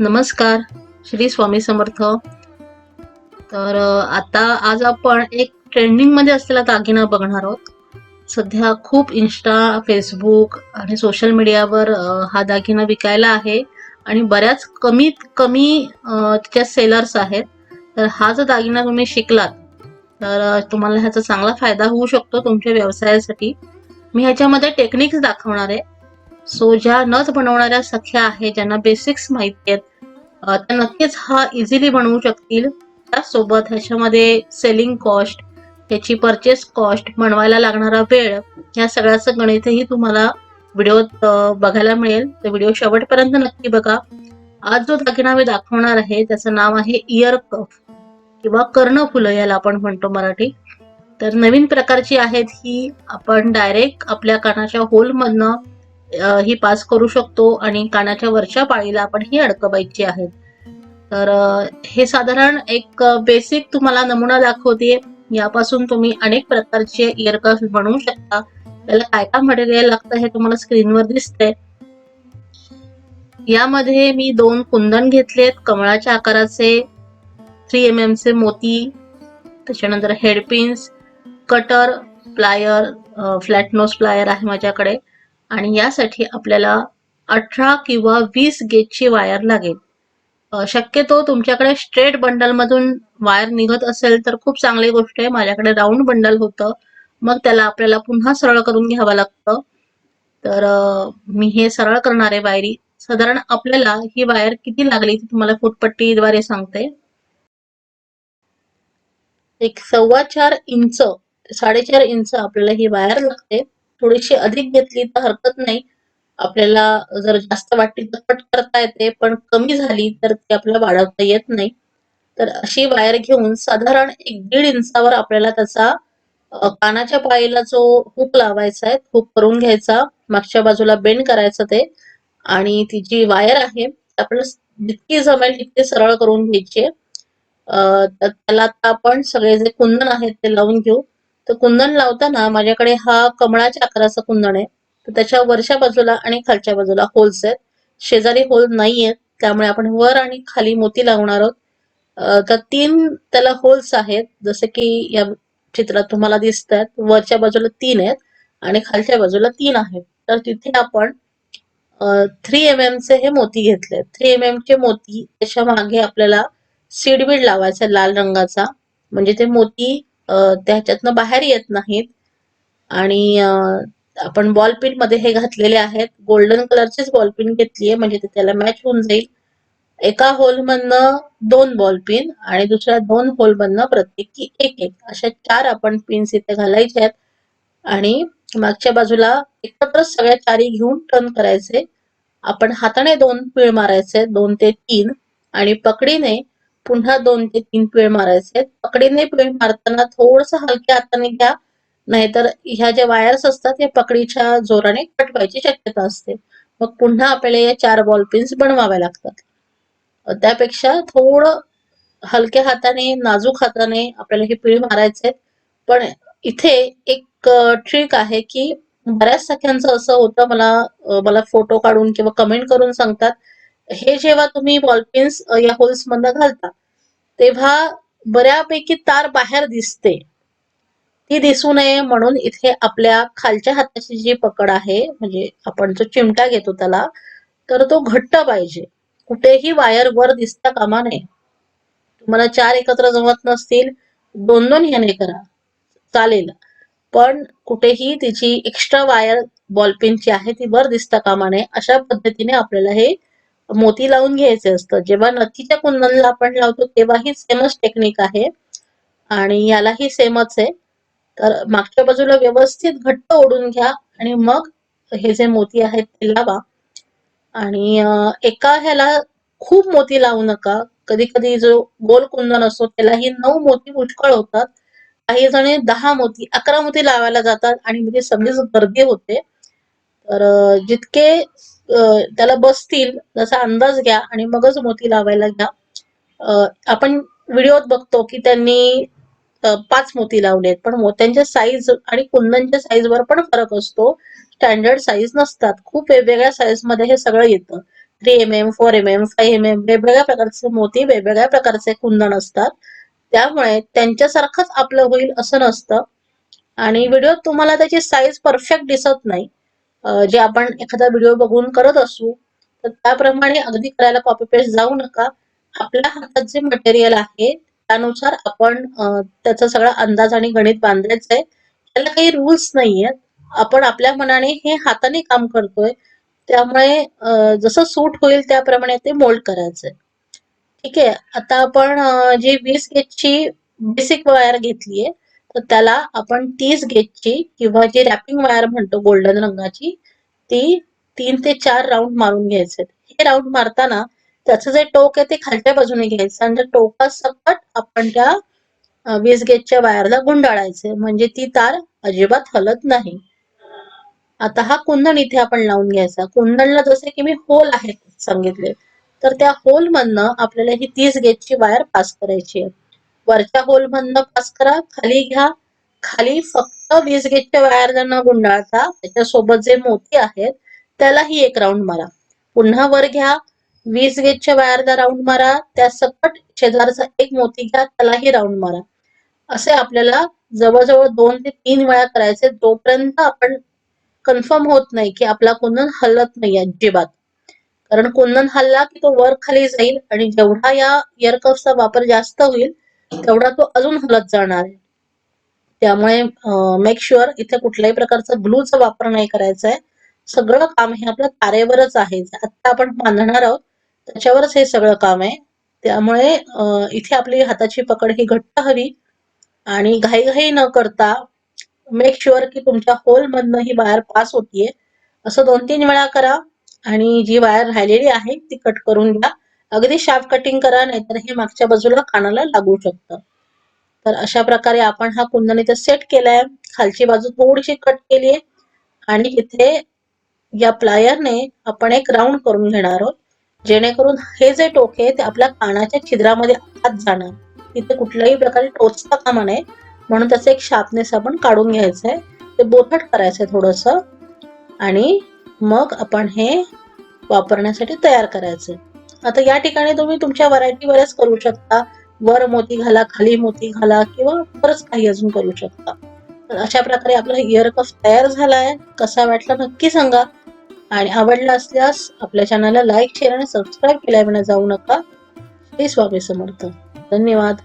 नमस्कार श्री स्वामी समर्थ. तर आता आज आपण एक ट्रेंडिंगमध्ये असलेला दागिना बघणार आहोत. सध्या खूप इन्स्टा फेसबुक आणि सोशल मीडियावर हा दागिना विकायला आहे आणि बऱ्याच कमीत कमी त्याच्या सेलर्स आहेत. तर हा जर दागिना तुम्ही शिकलात तर तुम्हाला ह्याचा चांगला फायदा होऊ शकतो तुमच्या व्यवसायासाठी. मी ह्याच्यामध्ये टेक्निक्स दाखवणार आहे. सो ज्या नथ बनवणाऱ्या सख्या आहेत ज्यांना बेसिक्स माहिती आहेत. त्या नक्कीच हा इझिली बनवू शकतील. त्यासोबत ह्याच्यामध्ये सेलिंग कॉस्ट त्याची परचेस कॉस्ट बनवायला लागणारा वेळ ह्या सगळ्याचं गणितही तुम्हाला व्हिडिओत बघायला मिळेल. तर व्हिडिओ शेवटपर्यंत नक्की बघा. आज जो दागिना मी दाखवणार आहे त्याचं नाव आहे इयर कफ किंवा कर्णफुलं याला आपण म्हणतो मराठी. तर नवीन प्रकारची आहेत ही आपण डायरेक्ट आपल्या कानाच्या होलमधनं ही पास करू शकतो आणि कानाच्या वरच्या पाळीला आपण ही अडकवायची आहेत तर हे साधारण एक बेसिक तुम्हाला नमुना दाखवते. यापासून तुम्ही अनेक प्रकारचे इयरकफ बनवू शकता. त्याला काय काय मटेरियल लागतं हे तुम्हाला स्क्रीनवर दिसतंय. यामध्ये मी दोन कुंदन घेतलेत कमळाच्या आकाराचे थ्री एम एम चे मोती त्याच्यानंतर headpins cutter plier flat nose plier आहे माझ्याकडे. आणि यासाठी आपल्याला अठरा किंवा वीस गेजची वायर लागेल. शक्यतो तुमच्याकडे स्ट्रेट बंडल मधून वायर निघत असेल तर खूप चांगली गोष्ट आहे. माझ्याकडे राऊंड बंडल होतं. मग त्याला आपल्याला पुन्हा सरळ करून घ्यावं लागतं. तर मी हे सरळ करणार आहे वायरी. साधारण आपल्याला ही वायर किती लागली ती तुम्हाला फुटपट्टीद्वारे सांगते. एक सव्वा चार इंच साडेचार इंच आपल्याला ही वायर लागते. थोडीशी अधिक घेतली तर हरकत नाही. आपल्याला जर जास्त वाटली तर कट करता येते पण कमी झाली तर ती आपल्याला वाढवता येत नाही. तर अशी वायर घेऊन साधारण एक दीड इंचावर आपल्याला त्याचा कानाच्या पाळीला जो हुक लावायचा आहे हुक करून घ्यायचा. मागच्या बाजूला बेंड करायचं ते. आणि ती जी वायर आहे आपल्याला जितकी जमेल तितकी सरळ करून घ्यायची आहे. त्याला आता आपण सगळे जे कुंदन आहेत ते लावून घेऊ. तर कुंदन लावताना माझ्याकडे हा कमळाच्या आकाराचा कुंदन आहे. तर त्याच्या वरच्या बाजूला आणि खालच्या बाजूला होल्स आहेत. शेजारी होल नाही आहेत त्यामुळे आपण वर आणि खाली मोती लावणार आहोत. तर तीन त्याला होल्स आहेत. जसे की या चित्रात तुम्हाला दिसतात वरच्या बाजूला तीन आहेत आणि खालच्या बाजूला तीन आहेत. तर तिथे आपण थ्री एम एम चे हे मोती घेतले थ्री एम एम चे मोती त्याच्यामागे आपल्याला सीडबीड लावायचा लाल रंगाचा. म्हणजे ते मोती त्याच्यातनं बाहेर येत नाहीत. आणि आपण बॉल पिनमध्ये हे घातलेले आहेत. गोल्डन कलरचीच बॉल पिन घेतलीये म्हणजे ते त्याला मॅच होऊन जाईल. एका होल मधनं दोन बॉल पिन आणि दुसऱ्या दोन होल मधनं प्रत्येकी एक एक. अशा चार आपण पिन्स इथे घालायचे आहेत. आणि मागच्या बाजूला एकत्र सगळ्या चारी घेऊन टर्न करायचे. आपण हाताने दोन पिळ मारायचे दोन ते तीन. आणि पकडीने पुन्हा दोन ते तीन पिळ मारायचे पकडीने पिळ मारताना थोडस हलक्या हाताने घ्या. नाहीतर ह्या ज्या वायर्स असतात या पकडीच्या जोराने कट व्हायची शक्यता असते. मग पुन्हा आपल्याला या चार बॉल पिन्स बनवाव्या लागतात. त्यापेक्षा थोडं हलक्या हाताने नाजूक हाताने आपल्याला हे पिळ मारायचे पण इथे एक ट्रिक आहे की बऱ्याच सख्यांचं असं होतं मला मला फोटो काढून किंवा कमेंट करून सांगतात हे जेव्हा तुम्ही बॉलपिन्स या होल्स मधनं घालता तेव्हा बऱ्यापैकी तार बाहेर दिसते. ती दिसू नये म्हणून इथे आपल्या खालच्या हाताची जी पकड आहे म्हणजे आपण जो चिमटा घेतो त्याला तर तो घट्ट पाहिजे. कुठेही वायर वर दिसता कामा नये. तुम्हाला चार एकत्र जमत नसतील दोन दोन ह्याने करा. चालेल. पण कुठेही तिची एक्स्ट्रा वायर बॉलपिनची आहे ती वर दिसता कामा नये. अशा पद्धतीने आपल्याला हे मोती लावून घ्यायचे असतं. जेव्हा नथीच्या कुंदनला आपण लावतो तेव्हाही सेमच टेक्निक आहे. आणि यालाही सेमच आहे. तर मागच्या बाजूला व्यवस्थित घट्ट ओढून घ्या आणि मग हे जे मोती आहेत ते लावा. आणि एका ह्याला खूप मोती लावू नका. कधी कधी जो गोल कुंदन असतो त्यालाही नऊ मोती पुष्कळ होतात. काही जणी दहा मोती अकरा मोती लावायला जातात आणि म्हणजे सगळीच गर्दी होते. तर जितके त्याला बसतील तसा अंदाज घ्या आणि मगच मोती लावायला घ्या. आपण व्हिडिओत बघतो की त्यांनी पाच मोती लावलेत पण मोत्यांच्या साईज आणि कुंदनच्या साईज वर पण फरक असतो. स्टँडर्ड साईज नसतात. खूप वेगवेगळ्या साईजमध्ये हे सगळं येतं. Three M M four M M five M M वेगवेगळ्या प्रकारचे मोती वेगवेगळ्या प्रकारचे कुंदन असतात. त्यामुळे त्यांच्यासारखंच आपलं होईल असं नसतं. आणि व्हिडिओ तुम्हाला त्याची साईज परफेक्ट दिसत नाही. जे आपण एखादा व्हिडिओ बघून करत असू तर त्याप्रमाणे अगदी करायला कॉपी पेस्ट जाऊ नका. आपल्या हातात जे मटेरियल आहे त्यानुसार आपण त्याचा सगळा अंदाज आणि गणित बांधायचं आहे. त्याला काही रूल्स नाहीयेत. आपण आपल्या मनाने हे हाताने काम करतोय. त्यामुळे जसं सूट होईल त्याप्रमाणे ते मोल्ड करायचंय. ठीक आहे. आता आपण जी वीस गेजची बेसिक वायर घेतलीये त्याला आपण तीस गेजची किंवा जी रॅपिंग वायर म्हणतो गोल्डन रंगाची ती तीन ते चार राऊंड मारून घ्यायचे. हे राऊंड मारताना त्याचं जे टोक आहे ते खालच्या बाजूने घ्यायचं आणि त्या टोकासकट आपण त्या वीस गेजच्या वायरला गुंडाळायचे. म्हणजे ती तार अजिबात हलत नाही. आता हा कुंदन इथे आपण लावून घ्यायचा. कुंदनला जसे की मी होल आहेत सांगितले तर त्या होल मधनं आपल्याला ही तीस गेजची वायर पास करायची आहे. वरच्या होल मधनं पास करा. खाली घ्या. खाली फक्त वीस गेजच्या वायर न गुंडाळता. त्याच्यासोबत जे मोती आहेत त्यालाही एक राऊंड मारा. पुन्हा वर घ्या. वीस गेजच्या वायरला राऊंड मारा. त्या सकट शेजारचा एक मोती घ्या. त्यालाही राऊंड मारा. असे आपल्याला जवळजवळ दोन ते तीन वेळा करायचे. जोपर्यंत आपण कन्फर्म होत नाही की आपला कुंदन हलत नाही अजिबात. कारण कुंदन हल्ला की तो वर खाली जाईल आणि जेवढा या इयर वापर जास्त होईल तेवढा तो अजून हलत जाणार आहे. त्यामुळे मेक शुअर इथे कुठल्याही प्रकारचा ग्लूचा वापर नाही करायचा आहे सगळं काम हे आपल्या तारेवरच आहे. आता आपण बांधणार आहोत त्याच्यावरच हे सगळं काम आहे. त्यामुळे इथे आपली हाताची पकड ही घट्ट हवी. आणि घाईघाई न करता मेक शुअर की तुमच्या होल मधनं ही वायर पास होतीये. असं दोन तीन वेळा करा. आणि जी वायर राहिलेली आहे ती कट करून घ्या. अगदी शार्प कटिंग करा नाहीतर हे मागच्या बाजूला कानाला लागू शकतं. तर अशा प्रकारे आपण हा कुंदन इथे सेट केलाय. खालची बाजू थोडीशी कट केली आहे आणि इथे या प्लायरने आपण एक राऊंड करून घेणार आहोत. जेणेकरून हे जे टोके ते आपल्या कानाच्या छिद्रामध्ये आत जाणार. इथे कुठल्याही प्रकारे टोचता कामा नये. म्हणून त्याचं एक शार्पनेस आपण काढून घ्यायचंय. ते बोथट करायचंय थोडस. आणि मग आपण हे वापरण्यासाठी तयार करायचंय. आता या ठिकाणी तुम्ही तुमच्या व्हरायटी बऱ्याच करू शकता. वर मोती घाला खाली मोती घाला किंवा बरंच काही अजून करू शकता. तर अशा प्रकारे आपला इयर कफ तयार झालाय. कसा वाटला नक्की सांगा. आणि आवडला असल्यास आपल्या चॅनलला लाईक शेअर आणि सबस्क्राईब केल्याविना जाऊ नका. हे स्वामी समर्थ. धन्यवाद.